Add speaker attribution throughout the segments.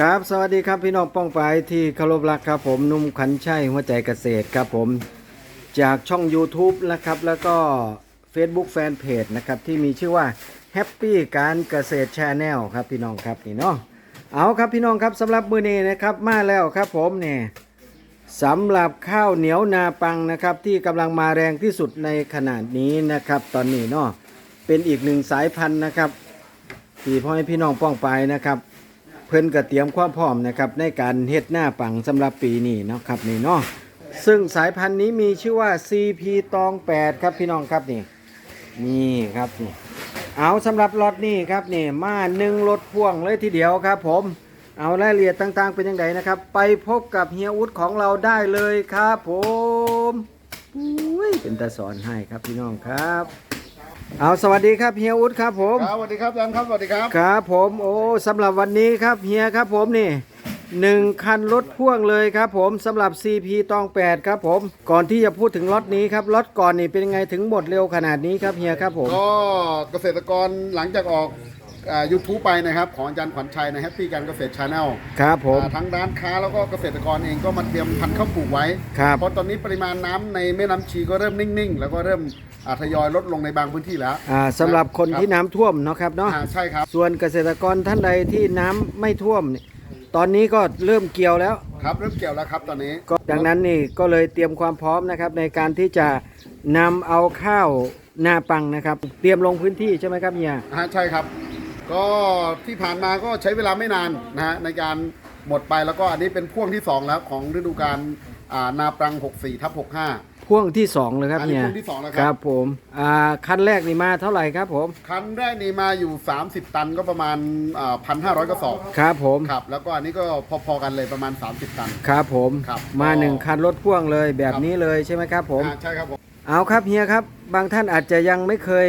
Speaker 1: ครับ สวัสดีครับพี่น้องป้องปายที่เคารพรักครับผมนุ่มขันชัยหัวใจเกษตรครับผมจากช่อง YouTube นะครับ แล้วก็ Facebook Fanpage นะครับ ที่มีชื่อว่า Happy การเกษตร Channel ครับพี่น้องครับนี่เนาะเอาครับพี่น้องครับสำหรับมือนี้นะครับมาแล้วครับผมเนี่ยสำหรับข้าวเหนียวนาปังนะครับที่กำลังมาแรงที่สุดในขนาดนี้นะครับ ตอนนี้เนาะเป็นอีกหนึ่งสายพันธุ์นะครับที่พ่อให้พี่น้องป้องไปนะครับ เพิ่นก็เตรียมความพร้อมนะครับในการเฮ็ดหน้าปังสำหรับปีนี้เนาะครับนี่เนาะซึ่งสายพันธุ์นี้มีชื่อว่า CP ตอง 8 ครับพี่น้องครับนี่นี่ครับนี่เอาสำหรับรถนี่ครับนี่มาหนึ่งรถพ่วงเลยทีเดียวครับ ผมเอารายละเอียดต่างๆเป็นยังไงนะครับ ไปพบกับเฮียอุดของเราได้เลยครับ ผมอุ้ยเป็นตาสอนให้ครับพี่น้องครับ เอาสวัสดีครับเฮียอุดครับผม
Speaker 2: ครับสวัสดีครับอาจารย์ครับสวัสดีครับ
Speaker 1: ครับผมโอ้สำหรับวันนี้ครับเฮียครับผมนี่หนึ่งคันรถพ่วงเลยครับผมสำหรับ CP ตอง 8 ครับผมก่อนที่จะพูดถึงรถนี้ครับรถก่อนนี่เป็นยังไงถึงหมดเร็วขนาดนี้ครับเฮียครับผม
Speaker 2: ก็เกษตรกรหลังจากออกยูทูบไปนะครับ ของอาจารย์ขวัญชัยนะแฮปปี้การเกษตรชาแนล
Speaker 1: ครับผม
Speaker 2: ทั้งร้านค้าแล้วก็เกษตรกรเองก็มาเตรียมพันธุ์ข้าวปลูกไว้
Speaker 1: ครับ
Speaker 2: เพราะตอนนี้ปริมาณน้ำในแม่น้ำชีก็เริ่มนิ่งๆ แล้วก็เริ่มอ่า ทยอยลดลงในบางพื้นที่แล้ว
Speaker 1: อ่าสำหรับคนที่น้ำท่วมเนาะครับเนาะ
Speaker 2: อ่าใช่ครับ
Speaker 1: ส่วนเกษตรกรท่านใดที่น้ำไม่ท่วมนี่ตอนนี้ก็เริ่มเกี่ยวแล้ว
Speaker 2: ครับเริ่มเกี่ยวแล้วครับตอนนี้
Speaker 1: ก็ดังนั้นนี่ก็เลยเตรียมความพร้อมนะครับในการที่จะนำเอาข้าวนาปังนะครับ เตรียมลงพื้นที่ใช่ไหมครับเฮีย
Speaker 2: อ่าใช่ครับ ก็ที่ผ่านมาก็ใช้เวลาไม่นานนะฮะในการหมดไปแล้วก็อันนี้เป็นพ่วงที่สองแล้วของฤดูกาลอ่านาปรัง 64ทับ65
Speaker 1: พ่วงที่สองเลยครับ
Speaker 2: อันนี้
Speaker 1: เนี่ย
Speaker 2: พ่วงที่สองแล้วครับ
Speaker 1: ครับผมอ่าคันแรกนี่มาเท่าไหร่ครับผม
Speaker 2: คันแรกนี่มาอยู่ 30 ตันก็ประมาณพันห้าร้อยกระสอบ
Speaker 1: ครับผม
Speaker 2: ครับ แล้วก็อันนี้ก็พอๆกันเลยประมาณ 30 ตัน
Speaker 1: ครับผม
Speaker 2: ครับ
Speaker 1: มา
Speaker 2: ก็
Speaker 1: หนึ่งคันรถพ่วงเลยแบบ
Speaker 2: ครับ
Speaker 1: นี้เลยใช่ไหมครับผม
Speaker 2: อ่าใช่ครับผม
Speaker 1: เอาครับเฮียครับ บางท่านอาจจะยังไม่เคย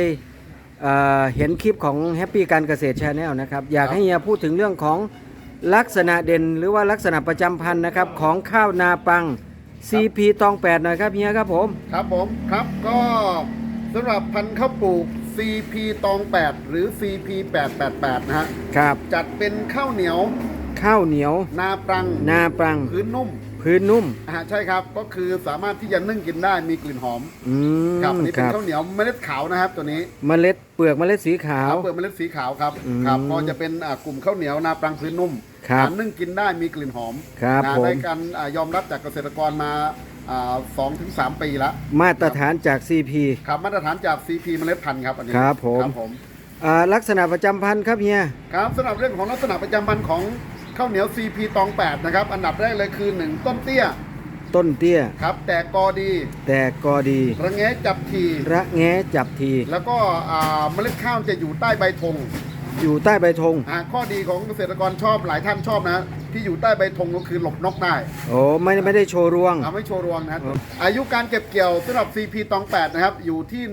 Speaker 1: เอ่อเห็นคลิปของแฮปปี้การเกษตรชาแนลนะครับ อยากให้เฮียพูดถึงเรื่องของลักษณะเด่น หรือว่าลักษณะประจำพันธุ์นะครับของข้าวนาปัง CP ตองแปดหน่อยครับเฮียครับผม
Speaker 2: ครับผมครับก็สำหรับพันธุ์ข้าวปลูก CP ตอง 8 หรือ CP 888 นะฮะ
Speaker 1: ครับ
Speaker 2: จัดเป็นข้าวเหนียว
Speaker 1: ข้าวเหนียว
Speaker 2: นาปรัง
Speaker 1: นาปัง
Speaker 2: พื้นนุ่ม
Speaker 1: พื้นนุ่ม
Speaker 2: อ่าใช่ครับก็คือสามารถที่จะนึ่งกินได้มีกลิ่นหอม
Speaker 1: อืม
Speaker 2: ครับอันนี้
Speaker 1: ค
Speaker 2: เป็น
Speaker 1: รับ
Speaker 2: ข้าวเหนียวเมล็ดขาวนะครับตัวนี้
Speaker 1: เมล็ดเปลือกเมล็ดสีขาว
Speaker 2: ครับเปลือกเมล็ดสีขาวครับ
Speaker 1: อืม
Speaker 2: ครับก็จะเป็นอ่ากลุ่มข้าวเหนียวนาปรังพื้นนุ่ม
Speaker 1: ครับ
Speaker 2: อ่านึ่งกินได้มีกลิ่นหอม
Speaker 1: ครับ
Speaker 2: นะ
Speaker 1: ผม
Speaker 2: ได้การอ่ายอมรับจากเกษตรกรมาอ่าสองถึงสามปีแล้ว
Speaker 1: มาตรฐานจาก CP
Speaker 2: ครับมาตรฐานจาก CP เมล็ดพันธุ์ครับอันนี้
Speaker 1: ครับผม
Speaker 2: ครับผม
Speaker 1: อ่าลักษณะประจำพันธุ์ครับเฮีย
Speaker 2: ครับสำหรับเรื่องของลักษณะประจำพันธุ์ของข้าวเหนียว CP ตอง 8 นะครับ อันดับแรกเลยคือ 1 ต้นเตี้ย
Speaker 1: ต้นเตี้ย
Speaker 2: ครับ แต่กอดี
Speaker 1: แต่กอดี
Speaker 2: ระแงะจับที
Speaker 1: ระแง้จับที
Speaker 2: แล้วก็อ่าเมล็ดข้าวจะอยู่ใต้ใบธง
Speaker 1: อยู่ใต้ใบธง
Speaker 2: อ่าข้อดีของเกษตรกรชอบหลายท่านชอบนะ ที่อยู่ใต้ใบธงก็คือหลบนกได้
Speaker 1: โอ้ไม่ไม่ได้โชว์รวง
Speaker 2: เอาไม่โชว์รวงนะครับอายุการเก็บเกี่ยวสำหรับ CP ตอง8นะครับอยู่ที่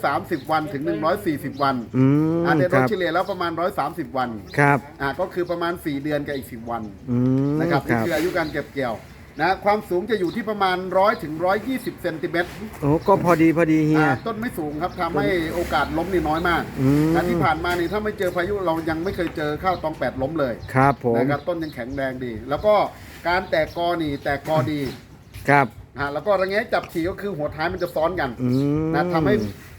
Speaker 2: 130 วันถึง 140 วัน
Speaker 1: อืม
Speaker 2: อ่าเดี๋ยว
Speaker 1: ค
Speaker 2: เรา
Speaker 1: รับ
Speaker 2: เฉลี่ยแล้วประมาณ 130 วัน
Speaker 1: ครับ
Speaker 2: อ่าก็คือประมาณ 4 เดือนกับอีก 10 วัน
Speaker 1: อืม
Speaker 2: นะครับ
Speaker 1: ค
Speaker 2: นี่
Speaker 1: รับ
Speaker 2: คืออายุการเก็บเกี่ยว นะความสูงจะอยู่ที่ประมาณ 100ถึง120เซนติเมตร
Speaker 1: โอ้ก็พอดีพอดีเฮีย
Speaker 2: อ่าต้นไม่สูงครับทำให้โอกาสล้มนี่น้อยมาก
Speaker 1: อืม
Speaker 2: นะที่ผ่านมานี่ถ้าไม่เจอพายุเรายังไม่เคยเจอข้าวตองแปดล้มเลย
Speaker 1: ครับผม
Speaker 2: นะครับต้นยังแข็งแรงดี แล้วก็การแตกกอนี่แตกกอดี
Speaker 1: ครับ
Speaker 2: อ่าแล้วก็ระแงะจับฉี่ก็คือหัวท้ายมันจะซ้อนกัน
Speaker 1: อืม
Speaker 2: นะทำให้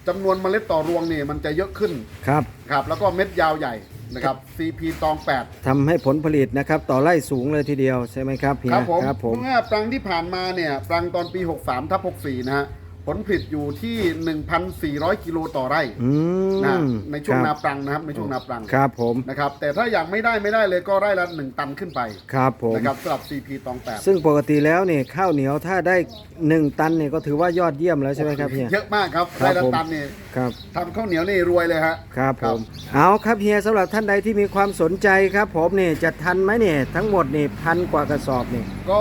Speaker 2: จำนวนเมล็ดต่อรวงนี่มันจะเยอะขึ้น
Speaker 1: ครับ
Speaker 2: ครับแล้วก็เม็ดยาวใหญ่ นะครับ CP ตอง 8
Speaker 1: ทำให้ผลผลิตนะครับ ต่อไร่สูงเลยทีเดียวใช่ไหมครับเฮีย
Speaker 2: ครับผม
Speaker 1: ครับผม
Speaker 2: เมื่อปรังที่ผ่านมาเนี่ย ปรังตอนปี 63ทับ64 นะฮะ ผลผลิตอยู่ที่ 1,400 กิโลต่อไร่
Speaker 1: อืม
Speaker 2: นะในช่วง
Speaker 1: ค
Speaker 2: นา
Speaker 1: รับ
Speaker 2: ปรังนะครับ ในช่วงนาปรัง
Speaker 1: ครับผม
Speaker 2: นะครับ แต่ถ้าอย่างไม่ได้ไม่ได้เลยก็ไร่ละ 1 ตันขึ้นไป
Speaker 1: ครับผม
Speaker 2: นะครับสำหรับ CP ตองแปด
Speaker 1: ซึ่งปกติแล้วเนี่ยข้าวเหนียวถ้าได้หนึ่งตันเนี่ยก็ถือว่ายอดเยี่ยมแล้วใช่ไหมครับเฮีย
Speaker 2: เยอะมากครับ
Speaker 1: ครับ
Speaker 2: ไร่ละ
Speaker 1: ผม
Speaker 2: ตันนี่
Speaker 1: ครับ
Speaker 2: ทำข้าวเหนียวนี่รวยเลยฮะ
Speaker 1: ครับผมเอาครับเฮียสำหรับท่านใดที่มีความสนใจครับ ผมเนี่ยจะทันไหมเนี่ยทั้งหมดนี่พันกว่ากระสอบนี่
Speaker 2: ก็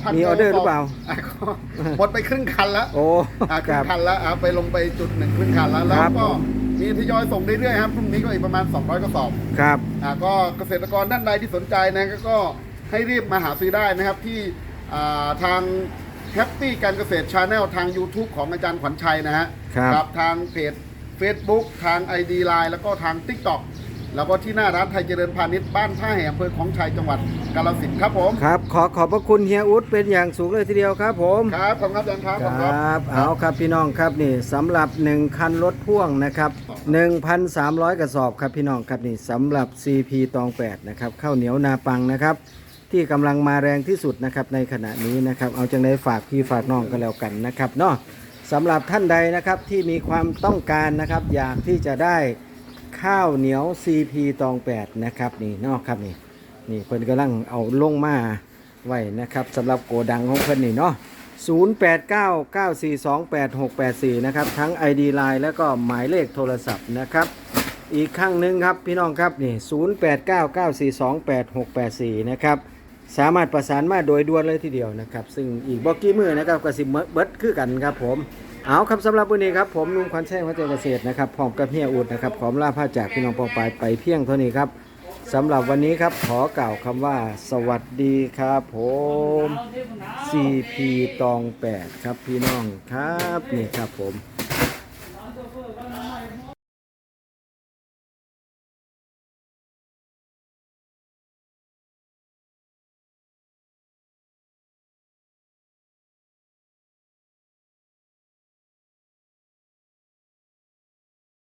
Speaker 2: พัน
Speaker 1: มีออเดอร์หรือเปล่าะ
Speaker 2: ก็หมดไปครึ่งคันแล้ว
Speaker 1: โอ้
Speaker 2: อะค
Speaker 1: ค
Speaker 2: รึ่
Speaker 1: รั
Speaker 2: ง
Speaker 1: บ
Speaker 2: คันแล้วอะไปลงไปจุดหนึ่งครึ่งคันแล้ว แล้ว
Speaker 1: ครับ
Speaker 2: ก็
Speaker 1: ผม
Speaker 2: มีทยอยส่งเรื่อยๆครับพรุ่งนี้ก็อีกประมาณ 200กระสอบ
Speaker 1: ครับ
Speaker 2: อะก็เกษตรกรท่านใดที่สนใจนะก็ก็ให้รีบมาหาซื้อได้นะครับที่อ่าทางแฮปปี้การเกษตรชาแนลทาง YouTube ของอาจารย์ขวัญชัยนะฮะ
Speaker 1: ครับ
Speaker 2: ทางเพจ Facebook ทาง ID Line แล้วก็ทาง TikTok แล้วก็ที่หน้าร้านไทยเจริญพาณิชย์บ้านท่าแห่อำเภอของชัยจังหวัดกาฬสินธุ์ครับผม
Speaker 1: ครับ ขอขอบพระคุณเฮียอุดเป็นอย่างสูงเลยทีเดียวครับผม
Speaker 2: ครับขอบคุณครับอาจารย์ครับ
Speaker 1: ค
Speaker 2: ขอบคุณ
Speaker 1: ร
Speaker 2: ครับั
Speaker 1: บเอาครับพี่น้องครับนี่สำหรับ 1 คันรถพ่วงนะครับ 1,300 กระสอบครับพี่น้องครับนี่สำหรับ CP ตอง 8 นะครับข้าวเหนียวนาปังนะครับ ที่กำลังมาแรงที่สุดนะครับในขณะนี้นะครับ เอาจังไดฝากพี่ฝากน้องกันแล้วกันนะครับเนาะสำหรับท่านใดนะครับที่มีความต้องการนะครับอยากที่จะได้ ข้าวเหนียว CP ตอง8นะครับนี่นอกครับนี่นี่เพิ่นกำลังเอาลงมาไว้นะครับสำหรับโกดังของเพิ่นนี่เนาะ0899428684 นะครับ ทั้ง ID Line แล้วก็หมายเลขโทรศัพท์นะครับ อีกครั้งหนึ่งครับพี่น้องครับนี่0899428684 นะครับ สามารถประสานมาโดยด่วนเลยทีเดียวนะครับ ซึ่งอีกบอกกี้มือนะครับก็สิเบิร์ดคือกันครับผม เอาครับสำหรับวันนี้ครับผมนุ่มควันแช่วัจเกษตรนะครับพร้อมกับเฮียอุดนะครับขอมลาผ้าจากพี่น้องปองปายไปเพียงเท่านี้ครับสำหรับวันนี้ครับขอกล่าวคำว่า สวัสดีครับผม CP ตอง 8 ครับพี่น้องครับนี่ครับผม